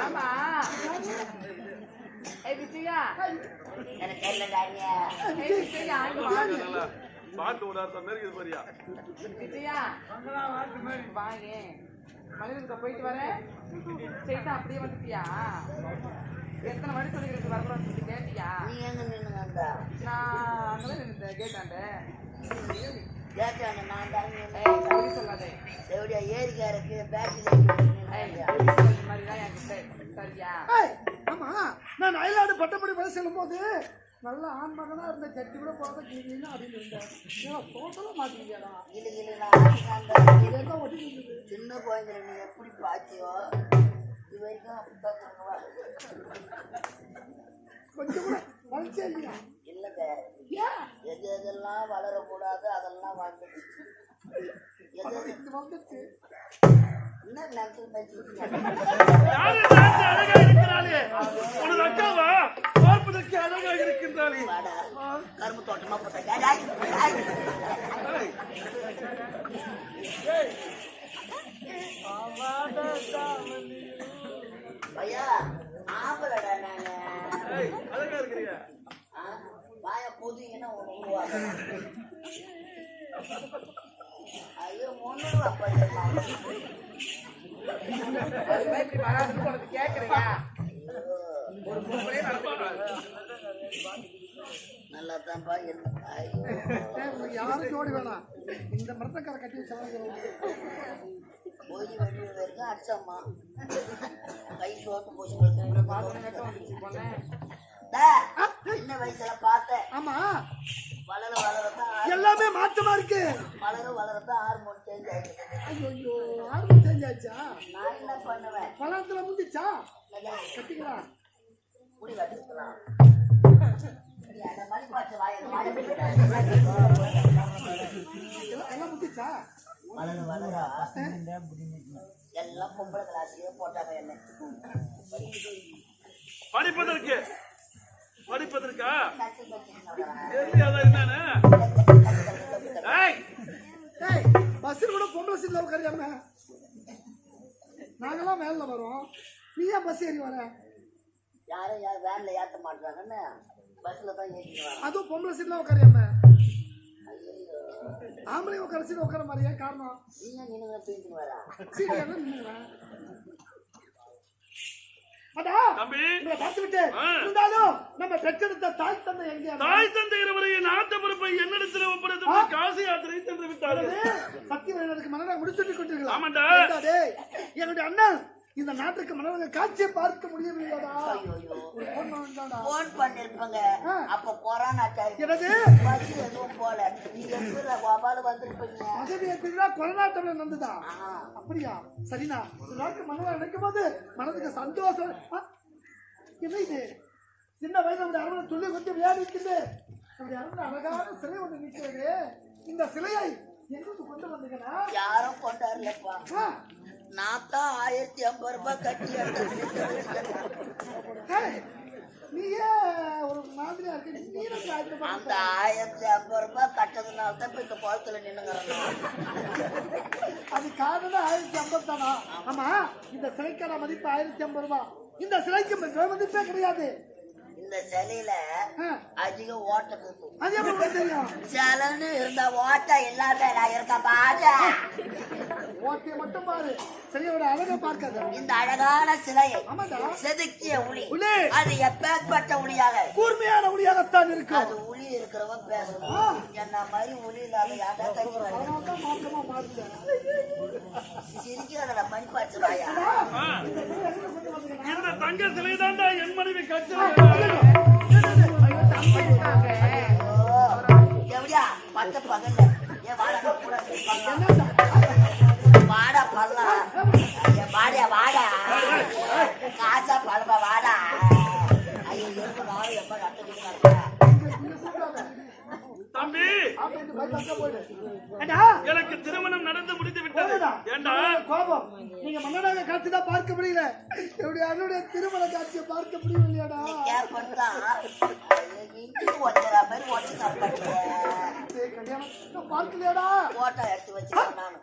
ஆமா. ஏய் விஜயா. எனக்கு தெரியலடாங்க ஏய் விஜயா இங்க வாங்க பாட்டு விடாத மாதிரி இது மாதிரியா? விஜயா. வாங்க மனிதனுக்கு போயிட்டு வரேன் செய்தா அப்படியே வந்துட்டியா? எத்தனை மணி சொல்லிக்கிறது வரக்கூடாதுன்னு சொல்லி கேட்டியா? நீ எங்க நின்னுங்க அந்த நான் நின்று கேட்டாண்ட கேட்டாங்க நான் சொல்லாதே எப்படியா ஏரிக்காரருக்கு பேட்டரி ஆமா நான் அயல்நாடு பட்டப்படி படி செல்லும் போது நல்ல ஆண் மகனா இருந்த சட்டி கூட போகாத கிளீனா அப்படின்னு இருந்தேன். ஏன்னா போட்டெல்லாம் மாட்டீங்கடா கிளி கிளி நான் இதெல்லாம் ஒட்டி இருந்தது சின்ன குழந்தைல நீ எப்படி பாத்தியோ இது வரைக்கும் அப்படித்தான். கொஞ்சம் கூட வளர்ச்சியா இல்லையா? ஏன் எது எதெல்லாம் வளரக்கூடாது அதெல்லாம் வளர்ந்துச்சு எது எது- இது வந்துச்சு என்ன பார்ப்பதற்கு இருக்கின்றாளே. கரும்பு தோட்டமா போட்ட டேய். ஐயா ஆம்பளடா நானு ஏய், அழகா இருக்கிறியா ஆ, வாய புதிங்கன்னா ஒன்று உருவாங்க ஐயோ ஒன்று அப்பா அதுதான் இப்படி வராதுன்னு உனக்கு கேட்கறியா ஒரு நடக்கூடாது நல்லா தான்ப்பா என்ன உனக்கு யாரும் ஜோடி வேணாம் இந்த மரத்தக்கார கட்டி போய் வெளியே வரைக்கும் அடிச்சம்மா கை சோத்து போச்சு சின்ன வயசுல பார்த்தேன். ஆமா. எல்லாமே மாற்றமா இருக்கு. வளர வளரத்தான் ஹார்மோன் சேஞ்ச் ஆயிடுது ஐயோ ஆர்வம் சேஞ்ச் நான் என்ன பண்ணுவேன்? பழத்துல முந்திச்சா? கட்டிக்கலாம் முடி வாய எல்லாம் முந்திச்சா? வளர வளர எல்லாம் பொம்பளை கிளாஸையே போட்டாங்க என்ன. படிப்பதற்கு படிப்பதற்கா? என்னன்னு? பஸ்ஸில் கூட பொம்பளை சீட்ல உட்காரியாம நாங்கெல்லாம் வேன்ல வரோம். நீ ஏன் பஸ் ஏறி வர? யாரும் யார் வேன்ல ஏற்ற மாட்டாங்கன்னு பஸ்ல தான் வராங்க அதுவும் பொம்பளை சீட்ல உட்காரியாம ஆம்பளை உட்கார சீட் உட்கார மாதிரியா? காரணம்? நீங்க நின்று தூக்கிட்டு வரா சீட் எல்லாம் நம்ம பெற்றெடுத்த தாய் தந்தை எங்கேயா தாய் தந்தை இருவரையும் நாட்டு பொறுப்பை என்னிடத்தில் ஒப்படைத்து காசி யாத்திரை சென்று விட்டார்கள். சத்தியவனுக்கு மன்னரை முடிச்சுட்டு கொண்டிருக்கலாம் ஆமாண்டா. என்னுடைய அண்ணன் இந்த நாட்டுக்கு மன்னரை காட்சியை பார்க்க முடியவில்லையாடா? ஒரு போன் வேண்டாடா போன் பண்ணிருப்பங்க. அப்ப கொரோனா டைம் எனது பஸ் எதுவும் போல நீ எப்படி கோபால வந்திருப்பீங்க? பதவியை திருவிழா கொரோனா டைம்ல நடந்ததா. அப்படியா? சரிண்ணா. இந்த நாட்டு மன்னரை நினைக்கும் போது மனதுக்கு சந்தோஷம். என்ன இது? சின்ன வயசுல நம்முடைய அரவணை துள்ளி கொஞ்சம் விளையாடி இருக்குது நம்முடைய அரவணை அழகான சிலை ஒன்று நிற்கிறது. இந்த சிலையை எங்கிருந்து கொண்டு வந்தீங்கன்னா யாரும் கொண்டாடலப்பா நான் தான் ஆயிரத்தி ஐம்பது ரூபாய் கட்டி நீயே ஒரு மாதிரியா இருக்கு? அந்த ஆயிரத்தி ஐம்பது ரூபாய் கட்டதுனால தான் இப்ப இந்த குளத்துல நின்னுங்கிறேன். அது காரணம் ஆயிரத்தி ஐம்பது தானா? ஆமா இந்த சிலைக்கான மதிப்பு ஆயிரத்தி ஐம்பது ரூபாய். இந்த சிலைக்கு மதிப்பே கிடையாது. இந்த சிலையில அதிக ஓட்டம் இருக்கும் சிலன்னு இருந்த ஓட்டம் இல்லாம நான் இருக்க? பாரு. ஓட்டிய மட்டும் பாரு. சிலையோட அழகை பார்க்காத. இந்த அழகான சிலையை செதுக்கிய உளி. அது எப்பேற்பட்ட உளியாக? கூர்மையான ஒளியாகத்தான் இருக்கும். அது உளி இருக்கிறவன் பேசணும். என்ன மாதிரி உளி இல்லாத யாரா மாறுது. சிரிக்கிறதுல மணி பாய்ச்சு இந்த தங்க சிலை தாண்டா என் மனைவி கட்சி ஓ, எப்படியா பத்த பகல்ல. ஏன் வாடகை கூட முடியல. என்னுடைய அண்ணனுடைய திருமண காட்சியை பார்க்க முடியலையாடா பார்க்கலையாடா? போட்டோ எடுத்து வச்சுக்கிறேன் நானு.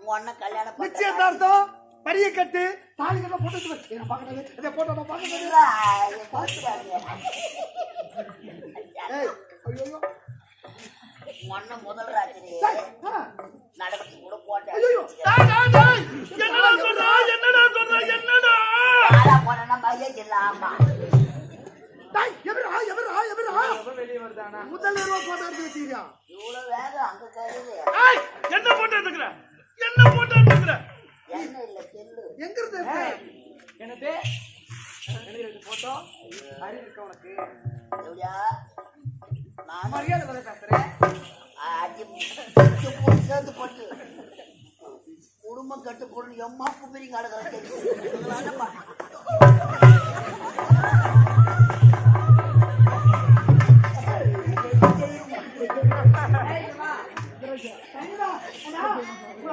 உங்க அண்ணன் கல்யாணம் நிச்சயதார்த்தம். படியை கட்டு. தாலி கட்ட போட்டு வச்சு. பார்க்கறது. இதை போட்டோ நான் பார்க்கறது. ஐயோ மொன்ன முதல் என்ன போட்டோ எடுத்துக்கிற என்ன போட்டோ எடுத்துக்கிற என்ன இல்ல செல்லு. எங்க இருந்து எடுத்த? என்னது? எனக்கு ரெண்டு போட்டோ? அறிவு இருக்க உனக்கு? எப்படியா? நான் மரியாதை வர பேசுறேன் கட்டு போட்டு குடும்பம் கட்டு போட்டு எம்மா கும்பிரி கடற்கரை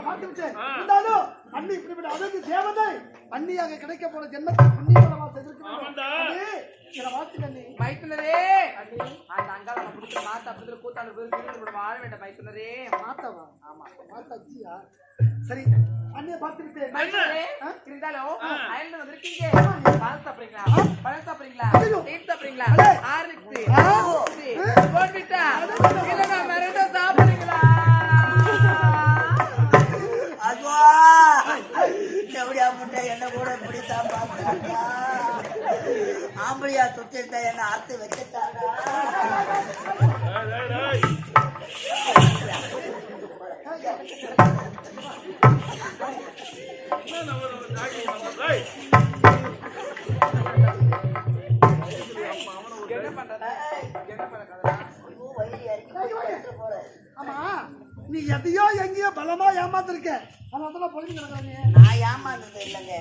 பார்த்து விட்டேன். இருந்தாலும் அண்ணி இப்படிப்பட்ட அழகு தேவதை அண்ணியாக கிடைக்க போன ஜென்மத்தை. அண்ணி. மைத்துனரே. அந்த அங்காள நம்ம பிடிச்ச மாத்தா அப்படி கூத்தாடு போய் வாழ வேண்டாம் மைத்துனரே. மாத்தாவா? மாத்தா அச்சியா? சரி அண்ணியை இருந்தாலும் அயல்ல வந்திருக்கீங்க. பால் சாப்பிடுறீங்களா? பழம் சாப்பிடுறீங்களா? சாப்பிடுறீங்களா? அடே. நான் ஏமாந்தது இல்லைங்க.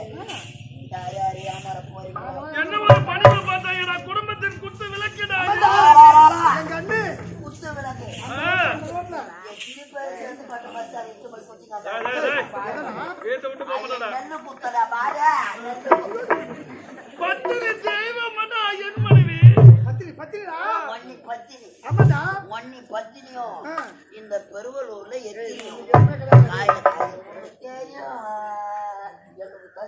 யார் ஏமாற போறீங்க? என்ன ஒரு பணிவு பார்த்தாங்கடா குடும்பத்தின் குத்து விளக்குடா எங்க அண்ணு குத்து விளக்கு. எத்தனை நெல்லு குத்தடா? பாரு. பத்திரி தெய்வமடா என் மனைவி. பத்திரி பத்திரிடா மண்ணி பத்தினி. ஆமாடா மண்ணி பத்தினியும். இந்த பெருவலூர்ல எத்தினியும் காய காய தெரியும் எனக்கு தான் தெரியும் அந்த கதைலாம். டேய் ஒரு குண்டு அவங்க ஏய், ஏய். டேய் எங்க அண்ணி அது மட்டும் கிடையாதுடா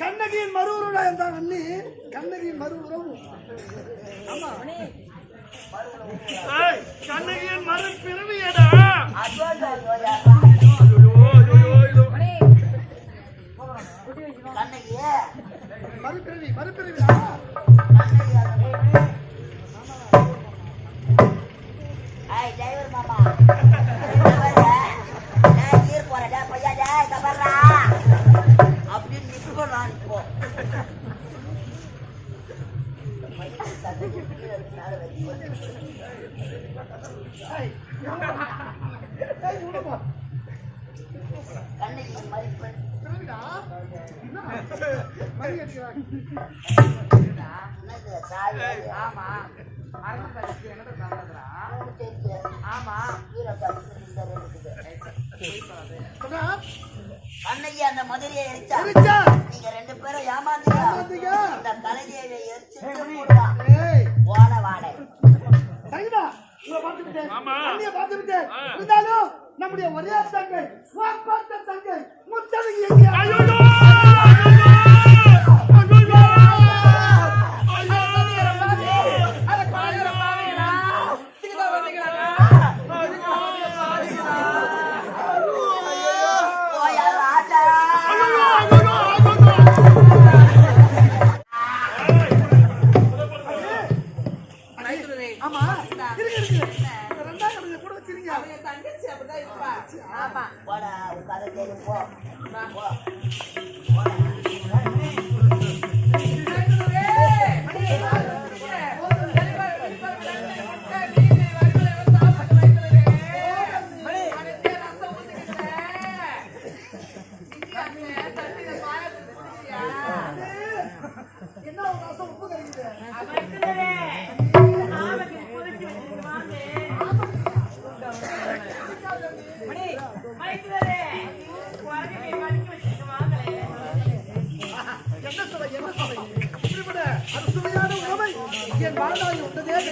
கண்ணகியின் மறு உறவுடா எந்த அண்ணி கண்ணகியின் மறு உறவு ஆமா கண்ணகியின் மறு பிறவியடா கண்ணகியே மறுபிறவி ஐய் டிரைவர் மாமா அப்படின்னு நிற்கும் நான் இப்போ பையன் சத்தத்தை கீழே இருக்கு, மேலே வச்சு. டேய் டேய் உடம்பா கண்ணகி மதிப்பெண் ஆமா அரசு பரிசு ஆமா கீழே இருக்குது அந்த மதுரையை எரிச்சா நீங்க ரெண்டு பேரும் ஏமாந்தீங்க இந்த கலைஞரை எரிச்சுட்டு போடுவான் பார்த்து விட்டேன். அண்ணியை பார்த்து விட்டேன். இருந்தாலும் நம்முடைய ஒரே தங்கை தங்கை என்ன ஒரு ரசம் உப்பு கறிக்குது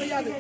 geldi.